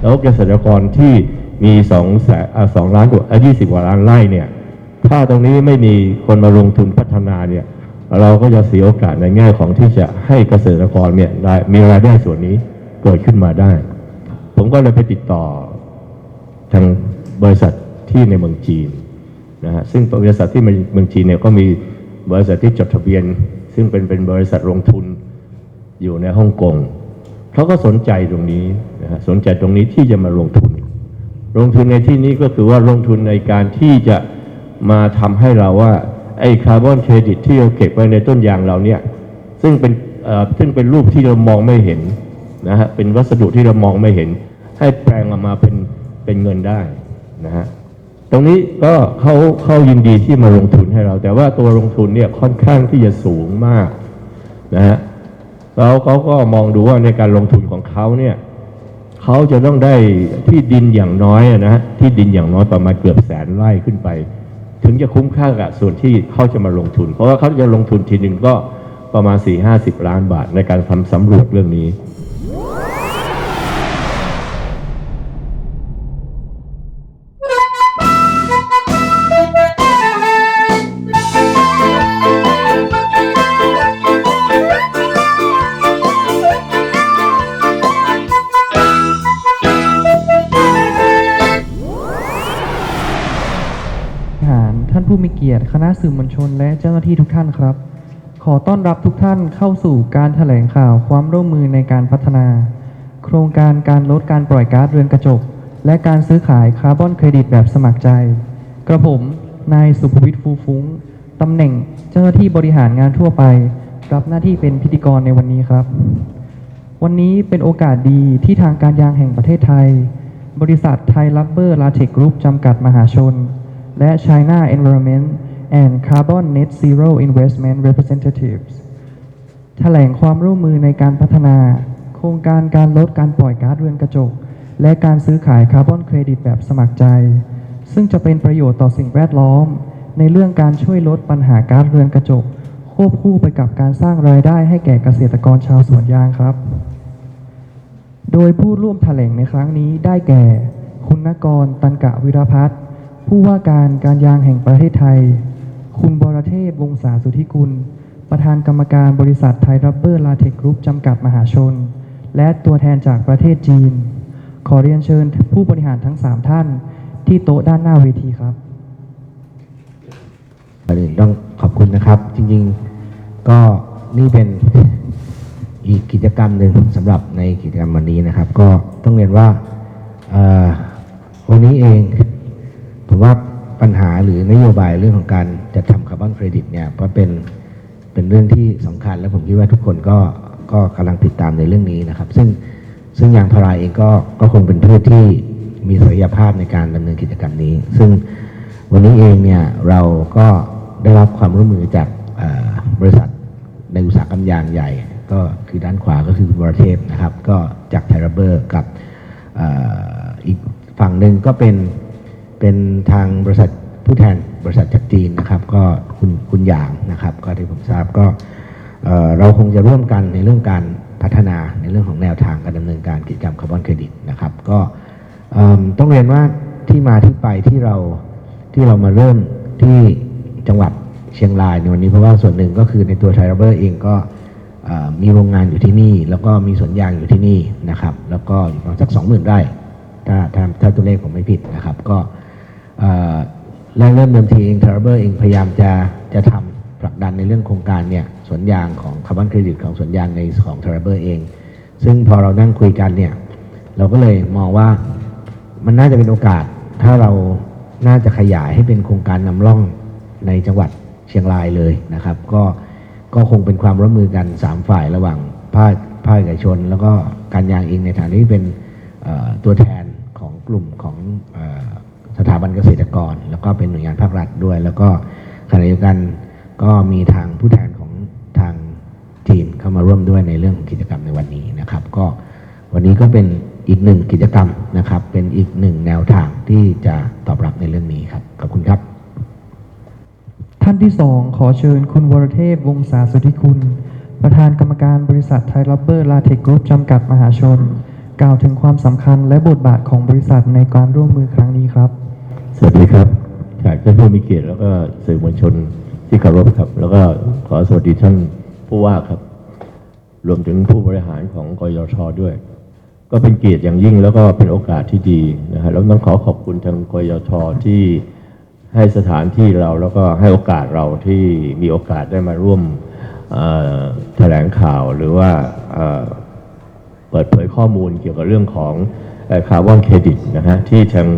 แล้วเกษตรกรที่มีสองแสนสองล้านกว่ายี่สิบกว่าล้านไร่เนี่ย ถ้าตรงนี้ไม่มีคนมาลงทุนพัฒนาเนี่ย เราก็จะเสียโอกาสในแง่ของที่จะให้เกษตรกรเนี่ยได้มีรายได้ส่วนนี้เกิดขึ้นมาได้ ผมก็เลยไปติดต่อทางบริษัทที่ในเมืองจีนนะฮะซึ่งบริษัทที่เมืองจีนเนี่ยก็มีบริษัทที่จดทะเบียน ซึ่งเป็นเป็นบริษัทลงทุนอยู่ในฮ่องกง เขาก็สนใจตรงนี้นะฮะสนใจตรงนี้ที่จะมาลงทุน ลงทุนในที่นี้ก็คือว่าลงทุนในการที่จะมาทำให้เราว่าไอ้คาร์บอนเครดิตที่เราเก็บไว้ในต้นยางเราเนี่ยซึ่งเป็นซึ่งเป็นรูปที่เรามองไม่เห็นนะฮะเป็นวัสดุที่เรามองไม่เห็น ให้แปลงออกมาเป็นเป็นเงินได้นะฮะตรงนี้ก็เขาเขายินดีที่มาลงทุนให้เรา แต่ว่าตัวลงทุนเนี่ยค่อนข้างที่จะสูงมากนะฮะ แล้วเขาก็มองดูว่าในการลงทุนของเขาเนี่ยเขาจะต้องได้ที่ดินอย่างน้อยนะฮะที่ดินอย่างน้อยประมาณเกือบแสนไร่ขึ้นไป ถึงจะคุ้มค่ากับส่วนที่เขาจะมาลงทุน เพราะว่าเขาจะลงทุนทีหนึ่งก็ประมาณ4 5 0ล้านบาทในการทำสำรวจเรื่องนี้ ท่านผู้มีเกียรติคณะสื่อมวลชนและเจ้าหน้าที่ทุกท่านครับ ขอต้อนรับทุกท่านเข้าสู่การแถลงข่าวความร่วมมือในการพัฒนา โครงการการลดการปล่อยก๊าซเรือนกระจก และการซื้อขายคาร์บอนเครดิตแบบสมัครใจ กระผม นายสุภวิทย์ฟูฟุ้งตำแหน่งเจ้าหน้าที่บริหารงานทั่วไป รับหน้าที่เป็นพิธีกรในวันนี้ครับ วันนี้เป็นโอกาสดีที่ทางการยางแห่งประเทศไทย บริษัทไทยลับเบอร์ลาเทคกรุ๊ปจำกัดมหาชน และ China Environment and Carbon Net Zero Investment Representatives แถลงความร่วมมือในการพัฒนา โครงการการลดการปล่อยก๊าซเรือนกระจก และการซื้อขายคาร์บอนเครดิตแบบสมัครใจ ซึ่งจะเป็นประโยชน์ต่อสิ่งแวดล้อม ในเรื่องการช่วยลดปัญหาก๊าซเรือนกระจก ควบคู่ไปกับการสร้างรายได้ให้แก่เกษตรกรชาวสวนยางครับ โดยผู้ร่วมแถลงในครั้งนี้ได้แก่ คุณนกรตันกะวิรพัฒน์ ผู้ว่าการการยางแห่งประเทศไทย คุณบรเทพวงศาสุธิกุล ประธานกรรมการบริษัทไทยรับเบอร์ลาเทคกรุ๊ปจำกัดมหาชน และตัวแทนจากประเทศจีน ขอเรียนเชิญผู้บริหารทั้ง 3 ท่าน ที่โต๊ะด้านหน้าเวทีครับก่อนอื่นต้องขอบคุณนะครับ จริงๆก็นี่เป็นอีกกิจกรรมหนึ่งสำหรับในกิจกรรมวันนี้นะครับ ก็ต้องเรียนว่าวันนี้เอง ผมว่าปัญหาหรือนโยบายเรื่องของการจัดทำคาร์บอนเครดิตเนี่ยก็เป็นเป็นเรื่องที่สำคัญ และผมคิดว่าทุกคนก็ก็กำลังติดตามในเรื่องนี้นะครับ ซึ่งซึ่งยางพาราเองก็ก็คงเป็นพืชที่มีศักยภาพในการดำเนินกิจกรรมนี้ ซึ่งวันนี้เองเนี่ยเราก็ได้รับความร่วมมือจากบริษัทในอุตสาหกรรมยางใหญ่ ก็คือด้านขวาก็คือคุณวรเทพนะครับ ก็จากไทรเบอร์กับออีกฝั่งหนึ่งก็เป็น เป็นทางบริษัทผู้แทนบริษัทจากจีนนะครับ ก็คุณคุณหยางนะครับ ก็ที่ผมทราบก็เราคงจะร่วมกันในเรื่องการพัฒนาในเรื่องของแนวทางการดำเนินการกิจกรรมคาร์บอนเครดิตนะครับ ก็ต้องเรียนว่าที่มาที่ไปที่เราที่เรามาเริ่มที่จังหวัดเชียงรายในวันนี้เพราะว่าส่วนหนึ่งก็คือในตัวไทยรัเบอร์เองก็มีโรงงานอยู่ที่นี่ แล้วก็มีสวนยางอยู่ที่นี่นะครับ แล้วก็อยู่ประมาณสัก20,000ไร่ถ้าถ้าถ้าตัวเลขผมไม่ผิดนะครับ ก็ แรกเริ่มเดิมทีเองทรเบอร์เองพยายามจะจะทำผลักดันในเรื่องโครงการเนี่ยสวนยางของคาร์บอนเครดิตของสวนยางในของทรเบอร์เอง ซึ่งพอเรานั่งคุยกันเนี่ยเราก็เลยมองว่ามันน่าจะเป็นโอกาสถ้าเราน่าจะขยายให้เป็นโครงการนำร่องในจังหวัดเชียงรายเลยนะครับ ก็ก็คงเป็นความร่วมมือกัน 3 ฝ่ายระหว่างภาคภาคเอกชน แล้วก็การยางเองในฐานะที่เป็นตัวแทนของกลุ่มของ สถาบันเกษตรกร แล้วก็เป็นหน่วยงานภาครัฐด้วย แล้วก็ขณะเดียวกันก็มีทางผู้แทนของทางจีนเข้ามาร่วมด้วยในเรื่องของกิจกรรมในวันนี้นะครับ ก็วันนี้ก็เป็นอีกหนึ่งกิจกรรมนะครับ เป็นอีกหนึ่งแนวทางที่จะตอบรับในเรื่องนี้ครับขอบคุณครับ ท่านที่สองขอเชิญคุณวรเทพวงศาสุธิคุณ ประธานกรรมการบริษัทไทยรับเบอร์ลาเทคกรุ๊ปจำกัดมหาชน กล่าวถึงความสำคัญและบทบาทของบริษัทในการร่วมมือครั้งนี้ครับ สวัสดีครับแขกท่านผู้มีเกียรติแล้วก็สื่อมวลชนที่เคารพครับ แล้วก็ขอสวัสดีท่านผู้ว่าครับ รวมถึงผู้บริหารของกยชด้วย ก็เป็นเกียรติอย่างยิ่งแล้วก็เป็นโอกาสที่ดีนะฮะแล้วต้องขอขอบคุณทางกยชที่ให้สถานที่เราแล้วก็ให้โอกาสเราที่มีโอกาสได้มาร่วมแถลงข่าวหรือว่าเปิดเผยข้อมูลเกี่ยวกับเรื่องของคาร์บอนเครดิตนะฮะที่ทาง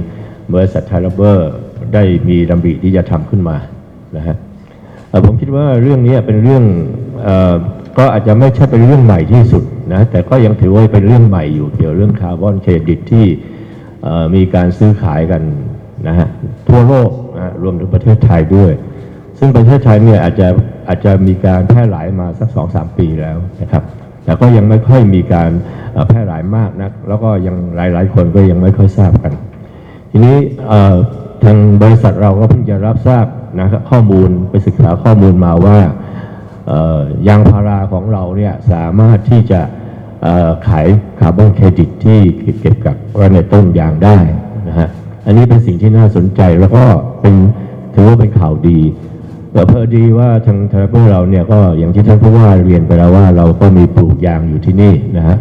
บริษัทไทยรัเบอร์ได้มีดำริที่จะทำขึ้นมานะฮะผมคิดว่าเรื่องนี้เป็นเรื่องอก็อาจจะไม่ใช่เป็นเรื่องใหม่ที่สุดนะแต่ก็ยังถือว่าเป็นเรื่องใหม่อยู่เกี่ยวเรื่องคาร์บอนเครดิตที่มีการซื้อขายกันนะฮะทั่วโลกนะรวมถึงประเทศไทยด้วย ซึ่งประเทศไทยเนี่ยอาจจะอาจจะมีการแพร่หลายมาสักสองสามปีแล้วนะครับแต่ก็ยังไม่ค่อยมีการแพร่หลายมากนักแล้วก็ยังหลายๆ คนก็ยังไม่ค่อยทราบกัน ทีนี้ทางบริษัทเราก็เพิ่งจะรับทราบนะครับข้อมูลไปศึกษาข้อมูลมาว่ายางพาราของเราเนี่ยสามารถที่จะขายคาร์บอนเครดิตที่เก็บกับไว้ในต้นยางได้นะฮะอันนี้เป็นสิ่งที่น่าสนใจแล้วก็เป็นถือว่าเป็นข่าวดีแต่พอดีว่าทางทางพวกเราเนี่ยก็อย่างที่ท่านผู้ว่าเรียนไปแล้วว่าเราก็มีปลูกยางอยู่ที่นี่นะฮะ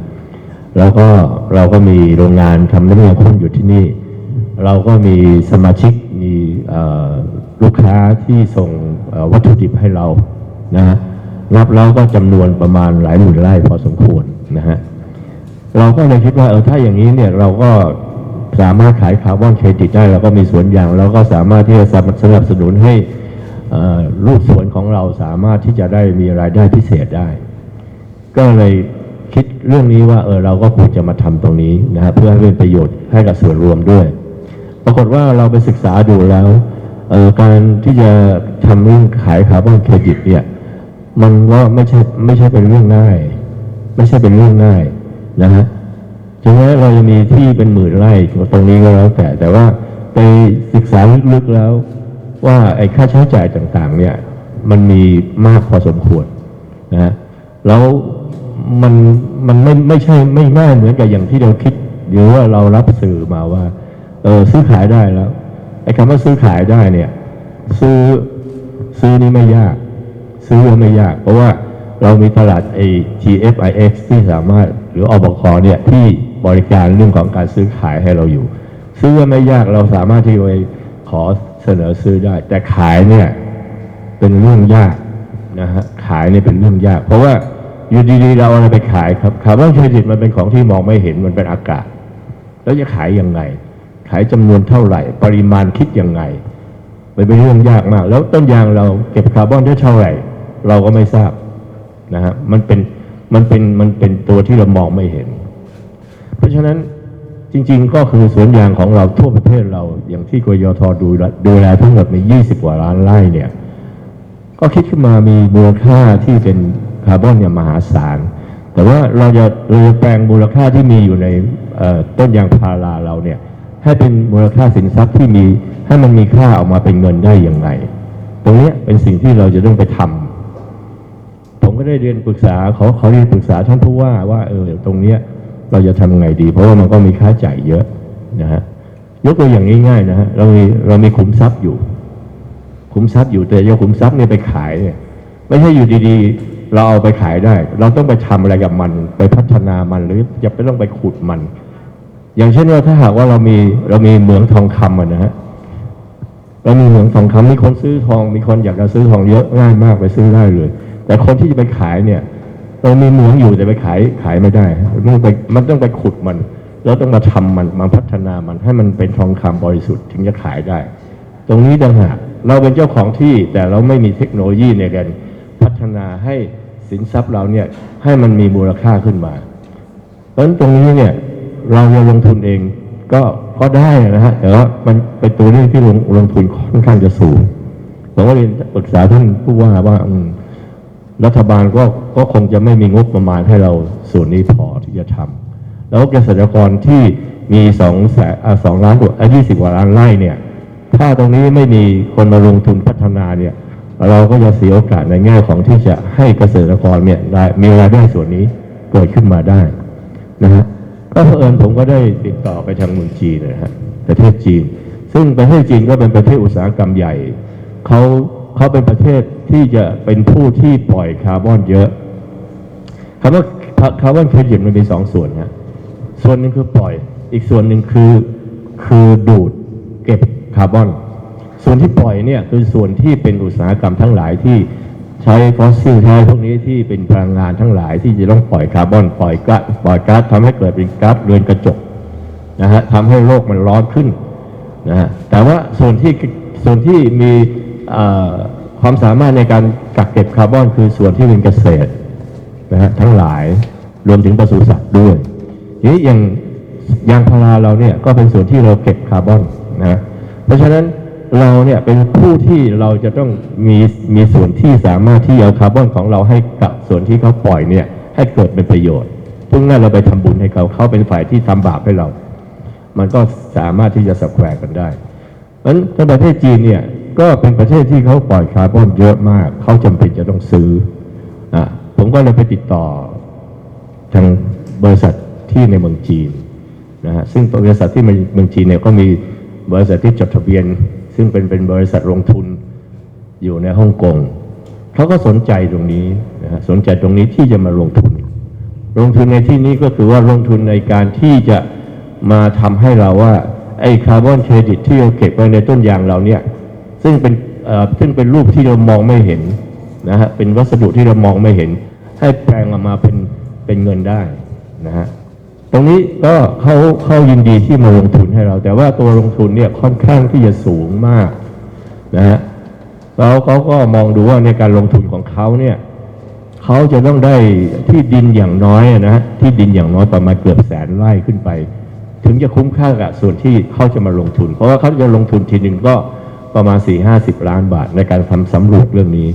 แล้วก็เราก็มีโรงงานทำน้ำมันข้นอยู่ที่นี่ เราก็มีสมาชิกมีลูกค้าที่ส่งวัตถุดิบให้เรานะฮะนับแล้วก็จำนวนประมาณหลายหมื่นไร่พอสมควรนะฮะเราก็เลยคิดว่าเออถ้าอย่างนี้เนี่ยเราก็สามารถขายคาร์บอนเครดิตได้เราก็มีสวนยางเราก็สามารถที่จะสนับสนุนให้ลูกสวนของเราสามารถที่จะได้มีรายได้พิเศษได้ ก็เลยคิดเรื่องนี้ว่าเออเราก็ควรจะมาทำตรงนี้นะฮะเพื่อให้เป็นประโยชน์ให้กับส่วนรวมด้วย ปรากฏว่าเราไปศึกษาดูแล้วการที่จะทำเรื่องขายคาร์บอนเครดิตเนี่ยมันก็ไม่ใช่ไม่ใช่เป็นเรื่องง่าย ไม่ใช่เป็นเรื่องง่ายนะฮะถึงแม้เราจะมีที่เป็นหมื่นไร่ตรงนี้ก็แล้วแต่ แต่ว่าไปศึกษาลึกๆแล้ว ว่าไอ้ค่าใช้จ่ายต่างๆ เนี่ย มันมีมากพอสมควรนะฮะแล้วมันมันไม่ไม่ใช่ไม่ง่ายเหมือนกับอย่างที่เราคิด หรือว่าเรารับสื่อมาว่า ออซื้อขายได้แล้วไอ้คำว่าซื้อขายได้เนี่ย ซื้อซื้อนี่ไม่ยาก ซื้อไม่ยาก เพราะว่าเรามีตลาดไอ้ GFIX ที่สามารถหรืออบคเนี่ยที่บริการเรื่องของการซื้อขายให้เราอยู่ ซื้อไม่ยากเราสามารถที่ไปขอเสนอซื้อได้ แต่ขายเนี่ยเป็นเรื่องยากนะฮะขายเนี่ยเป็นเรื่องยาก เพราะว่าอยู่ดีๆเราอาอะไรไปขายครับคาร์บอนเครดิตมันเป็นของที่มองไม่เห็นมันเป็นอากาศ แล้วจะขายยังไง ขายจำนวนเท่าไหร่ ปริมาณคิดยังไงมันเป็นเรื่องยากมาก แล้วต้นยางเราเก็บคาร์บอนได้เท่าไหร่ เราก็ไม่ทราบนะฮะมันเป็นมันเป็นมันเป็นตัวที่เรามองไม่เห็น เพราะฉะนั้นจริง ๆ ก็คือสวนยางของเราทั่วประเทศเราอย่างที่กยทดูดูแลทั้งหมดมี 20 กว่าล้านไร่เนี่ย ก็คิดขึ้นมามีมูลค่าที่เป็นคาร์บอนเนี่ยมหาศาล แต่ว่าเราจะเราจะแปลงมูลค่าที่มีอยู่ในต้นยางพาราเราเนี่ย ให้เป็นมูลค่าสินทรัพย์ที่มีให้มันมีค่าออกมาเป็นเงินได้อยังไงตรงนี้เป็นสิ่งที่เราจะต้องไปทำผมก็ได้เรียนปรึกษาขอขอเรียนปรึกษาท่านผู้ว่าว่าเออตรงเนี้ยเราจะทำไงดี เพราะว่ามันก็มีค่าจ่ายเยอะนะฮะยกตัวอย่างง่ายๆนะฮะเรามีเรามีขุมทรัพย์อยู่ ขุมทรัพย์อยู่แต่จะขุมทรัพย์เนี่ยไปขายเนี่ยไม่ใช่อยู่ดีๆ เราเอาไปขายได้ เราต้องไปทำอะไรกับมัน ไปพัฒนามันหรือจะไปต้องไปขุดมัน อย่างเช่นว่าถ้าหากว่าเรามีเรามีเหมืองทองคำอะนะฮะเรามีเหมืองทองคำมีคนซื้อทอง มีคนอยากจะซื้อทองเยอะง่ายมากไปซื้อได้เลย แต่คนที่จะไปขายเนี่ย เรามีเหมืองอยู่แต่ไปขายขายไม่ได้มันต้องไปมันต้องไปขุดมันแล้วต้องมาทำมันมาพัฒนามันให้มันเป็นทองคำบริสุทธิ์ถึงจะขายได้ ตรงนี้ต่างหากเราเป็นเจ้าของที่แต่เราไม่มีเทคโนโลยีในการพัฒนาให้สินทรัพย์เราเนี่ยให้มันมีมูลค่าขึ้นมาเพราะฉะนั้นตรงนี้เนี่ย เราจะลงทุนเองก็ก็ได้นะฮะแต่ว่ามันเป็นตัวเรื่องที่ลงลงทุนค่อนข้างจะสูงผมก็เรียนปรึกษาท่านผู้ว่าว่ารัฐบาลก็ก็คงจะไม่มีงบประมาณให้เราส่วนนี้พอที่จะทำแล้วเกษตรกรที่มีสองแสนสองล้านกว่ายี่สิบกว่าล้านไร่เนี่ย ถ้าตรงนี้ไม่มีคนมาลงทุนพัฒนาเนี่ย เราก็จะเสียโอกาสในแง่ของที่จะให้เกษตรกรเนี่ยได้มีรายได้ส่วนนี้เกิดขึ้นมาได้นะฮะ ก็เผอิญผมก็ได้ติดต่อไปทางเมืองจีนนะฮะประเทศจีน ซึ่งประเทศจีนก็เป็นประเทศอุตสาหกรรมใหญ่เขาเขาเป็นประเทศที่จะเป็นผู้ที่ปล่อยคาร์บอนเยอะคำว่าคาร์บอนเครดิตมันมีสองส่วนนะส่วนหนึ่งคือปล่อย อีกส่วนหนึ่งคือคือดูดเก็บคาร์บอน ส่วนที่ปล่อยเนี่ยคือส่วนที่เป็นอุตสาหกรรมทั้งหลายที่ ใช้ฟอสซิลใช้พวกนี้ที่เป็นพลังงานทั้งหลายที่จะต้องปล่อยคาร์บอนปล่อยก๊าซปล่อยก๊าซทำให้เกิดเป็นก๊าซเรือนกระจกนะฮะทำให้โลกมันร้อนขึ้นนะฮะแต่ว่าส่วนที่ส่วนที่มีความสามารถในการกักเก็บคาร์บอนคือส่วนที่เป็นเกษตรนะฮะทั้งหลายรวมถึงปศุสัตว์ด้วยนี้อย่างยางพาราเราเนี่ยก็เป็นส่วนที่เราเก็บคาร์บอนนะเพราะฉะนั้น เราเนี่ยเป็นผู้ที่เราจะต้องมีมีส่วนที่สามารถที่เอาคาร์บอนของเราให้กับส่วนที่เขาปล่อยเนี่ยให้เกิดเป็นประโยชน์พุ่งนั้นเราไปทำบุญให้เขาเขาเป็นฝ่ายที่ทำบาปให้เรา มันก็สามารถที่จะสับแควกันได้เพราะฉะนั้นประเทศจีนเนี่ยก็เป็นประเทศที่เขาปล่อยคาร์บอนเยอะมาก เขาจำเป็นจะต้องซื้ออะผมก็เลยไปติดต่อทางบริษัทที่ในเมืองจีนนะฮะซึ่งบริษัทที่เมืองจีนเนี่ยก็มีบริษัทที่จดทะเบียน ซึ่งเป็นเป็นบริษัทลงทุนอยู่ในฮ่องกงเขาก็สนใจตรงนี้นะฮะสนใจตรงนี้ที่จะมาลงทุน ลงทุนในที่นี้ก็คือว่าลงทุนในการที่จะมาทำให้เราว่าไอ้คาร์บอนเครดิตที่เราเก็บไว้ในต้นยางเราเนี่ยซึ่งเป็นซึ่งเป็นรูปที่เรามองไม่เห็นนะฮะเป็นวัสดุที่เรามองไม่เห็น ให้แปลงออกมาเป็นเป็นเงินได้นะฮะ ตรงนี้ก็เขาเขายินดีที่มาลงทุนให้เรา แต่ว่าตัวลงทุนเนี่ยค่อนข้างที่จะสูงมากนะฮะแล้วเขาก็มองดูว่าในการลงทุนของเขาเนี่ยเขาจะต้องได้ที่ดินอย่างน้อยนะฮะที่ดินอย่างน้อยประมาณเกือบแสนไร่ขึ้นไป ถึงจะคุ้มค่ากับส่วนที่เขาจะมาลงทุน เพราะว่าเขาจะลงทุนทีหนึ่งก็ประมาณ4ี่ห้าสิบล้านบาทในการทำสำรวจเรื่องนี้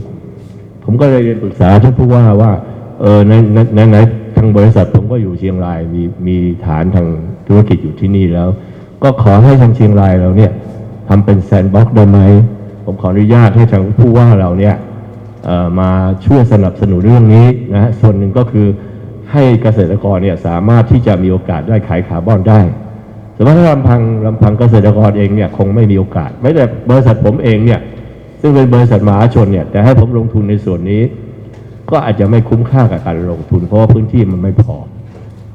ผมก็เลยเรียนปรึกษาท่านผู้ว่าว่าเออในในในในางบริษัทผมก็อยู่เชียงรายมีมีฐานทางธุรกิจอยู่ที่นี่แล้ว ก็ขอให้ทางเชียงรายเราเนี่ยทำเป็นแซนด์บ็อกซ์ได้ไหมผมขออนุญาตให้ทางผู้ว่าเราเนี่ยมาช่วยสนับสนุนเรื่องนี้นะฮะส่วนหนึ่งก็คือให้เกษตรกรเนี่ยสามารถที่จะมีโอกาสได้ขายคาร์บอนได้สมมติถ้าลำพังลำพังเกษตรกรเองเนี่ยคงไม่มีโอกาส ไม่แต่บริษัทผมเองเนี่ยซึ่งเป็นบริษัทมหาชนเนี่ยแต่ให้ผมลงทุนในส่วนนี้ ก็อาจจะไม่คุ้มค่ากับการลงทุน เพราะว่าพื้นที่มันไม่พอ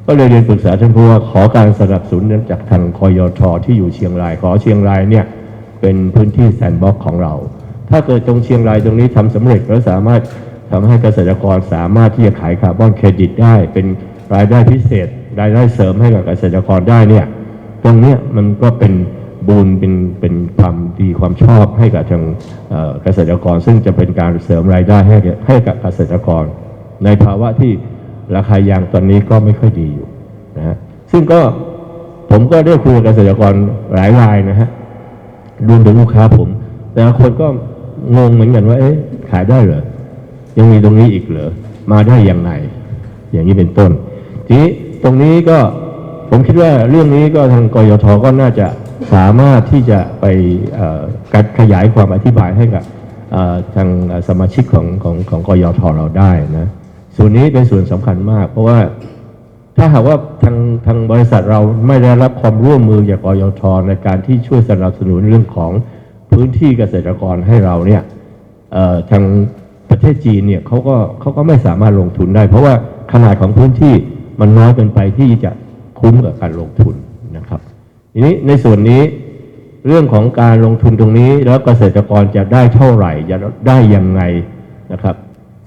ก็เลยเรียนปรึกษาท่านผู้ว่าขอการสนับสนุนจากทางคอยทที่อยู่เชียงราย ขอเชียงรายเนี่ยเป็นพื้นที่แซนด์บ็อกของเรา ถ้าเกิดตรงเชียงรายตรงนี้ทำสำเร็จแล้วสามารถทำให้เกษตรกรสามารถที่จะขายคาร์บอนเครดิตได้ เป็นรายได้พิเศษ รายได้เสริมให้กับเกษตรกรได้เนี่ยตรงเนี้ยมันก็เป็น บุญเป็นเป็นความดีความชอบให้กับทางเกษตรกร ซึ่งจะเป็นการเสริมรายได้ให้ก่ให้กับเกษตรกร ในภาวะที่ราคายางตอนนี้ก็ไม่ค่อยดีอยู่นะฮะซึ่งก็ผมก็ได้คุยกับเกษตรกรหลายรายนะฮะรวมถึงลูกค้าผม แต่คนก็งงเหมือนกันว่า เอ๊ะขายได้เหรอยังมีตรงนี้อีกเหรอมาได้อยังไงอย่างนี้เป็นต้น ทีนี้ตรงนี้ก็ผมคิดว่าเรื่องนี้ก็ทางกยทก็น่าจะ สามารถที่จะไปการขยายความอธิบายให้กับทางสมาชิกของของของกยทเราได้นะส่วนนี้เป็นส่วนสำคัญมาก เพราะว่าถ้าหากว่าทางทางบริษัทเราไม่ได้รับความร่วมมือจากกยทในการที่ช่วยสนับสนุนเรื่องของพื้นที่เกษตรกรให้เราเนี่ยทางประเทศจีนเนี่ยเขาก็เขาก็ไม่สามารถลงทุนได้ เพราะว่าขนาดของพื้นที่มันน้อยเกินไปที่จะคุ้มกับการลงทุน ทีนี้ในส่วนนี้เรื่องของการลงทุนตรงนี้แล้วเกษตรกรจะได้เท่าไหร่จะได้ยังไงนะครับ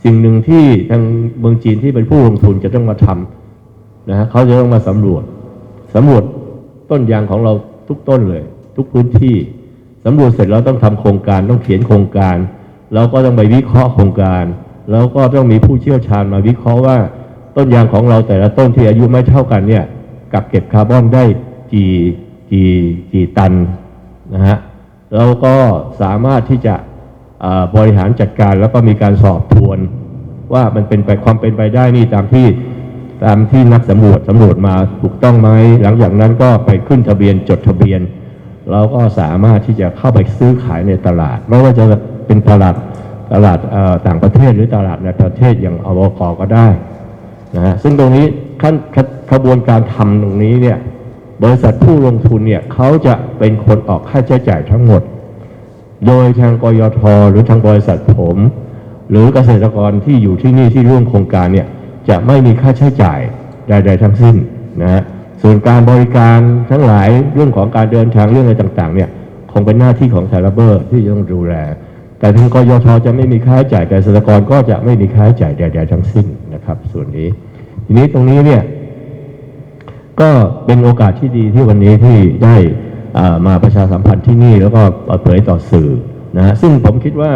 สิ่งหนึ่งที่ทางเมืองจีนที่เป็นผู้ลงทุนจะต้องมาทำนะฮะเขาจะต้องมาสำรวจสำรวจต้นยางของเราทุกต้นเลย ทุกพื้นที่สำรวจเสร็จแล้วต้องทำโครงการต้องเขียนโครงการ แล้วก็ต้องไปวิเคราะห์โครงการ แล้วก็ต้องมีผู้เชี่ยวชาญมาวิเคราะห์ว่าต้นยางของเราแต่ละต้นที่อายุไม่เท่ากันเนี่ย กักเก็บคาร์บอนได้กี่ กี่กี่ตันนะฮะแล้วก็สามารถที่จะบริหารจัดการแล้วก็มีการสอบทวน ว่ามันเป็นไปความเป็นไปได้นี่ตามที่ตามที่นักสำรวจสำรวจมาถูกต้องไหมหลังจากนั้นก็ไปขึ้นทะเบียนจดทะเบียน เราก็สามารถที่จะเข้าไปซื้อขายในตลาด ไม่ว่าจะเป็นตลาดตลาดต่างประเทศหรือตลาดในประเทศอย่างอวกก็ได้นะฮะซึ่งตรงนี้ขั้นขขบวนการทำตรงนี้เนี่ย บริษัทผู้ลงทุนเนี่ยเขาจะเป็นคนออกค่าใช้จ่ายทั้งหมด โดยทางกยทหรือทางบริษัทผม หรือเกษตรกรที่อยู่ที่นี่ที่ร่วมโครงการเนี่ยจะไม่มีค่าใช้จ่ายใดๆทั้งสิ้นนะฮะส่วนการบริการทั้งหลายเรื่องของการเดินทางเรื่องอะไรต่างๆเนี่ยคงเป็นหน้าที่ของไทยรัเบอร์ที่จะต้องดูแล แต่ทางกยทจะไม่มีค่าใช้จ่ายเกษตรกรก็จะไม่มีค่าใช้จ่ายใดๆทั้งสิ้นนะครับ ส่วนนี้ ทีนี้ตรงนี้เนี่ย ก็เป็นโอกาสที่ดีที่วันนี้ที่ได้มาประชาสัมพันธ์ที่นี่แล้วก็เปิดเผยต่อสื่อนะฮะซึ่งผมคิดว่า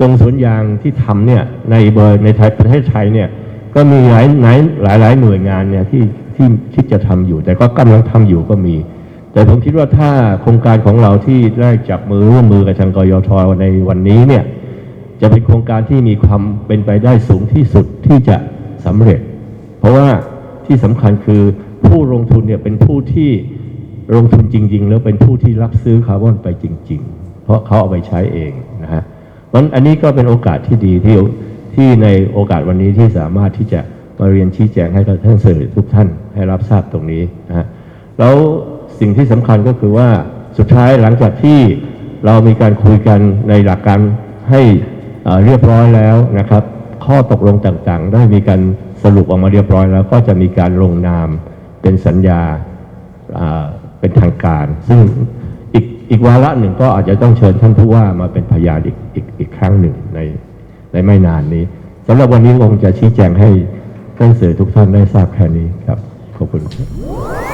ตรงสวนยางที่ทำเนี่ยในเบอร์ในไทยประเทศไทยเนี่ยก็มีหลายหลายหลายหลายหน่วยงานเนี่ยที่ที่ที่จะทำอยู่ แต่ก็กำลังทำอยู่ก็มี แต่ผมคิดว่าถ้าโครงการของเราที่ได้จับมือร่วมมือกับทางกยทในวันนี้เนี่ยจะเป็นโครงการที่มีความเป็นไปได้สูงที่สุดที่จะสำเร็จ เพราะว่า ที่สำคัญคือผู้ลงทุนเนี่ยเป็นผู้ที่ลงทุนจริง ๆ แล้วเป็นผู้ที่รับซื้อคาร์บอนไปจริง ๆ เพราะเขาเอาไปใช้เองนะฮะเพราะฉะนั้นอันนี้ก็เป็นโอกาสที่ดีที่ที่ในโอกาสวันนี้ที่สามารถที่จะมาเรียนชี้แจงให้กับท่านสื่อทุกท่านให้รับทราบตรงนี้นะฮะแล้วสิ่งที่สำคัญก็คือว่าสุดท้ายหลังจากที่เรามีการคุยกันในหลักการให้เรียบร้อยแล้วนะครับ ข้อตกลงต่างๆ ได้มีการ สรุปออกมาเรียบร้อยแล้วก็จะมีการลงนามเป็นสัญญาเป็นทางการ ซึ่งอีกอีกวาระหนึ่งก็อาจจะต้องเชิญท่านผู้ว่ามาเป็นพยานอีกอีกอีกครั้งหนึ่งในในไม่นานนี้สำหรับวันนี้คงจะชี้แจงให้ท่านสื่อทุกท่านได้ทราบแค่นี้ครับ ขอบคุณครับ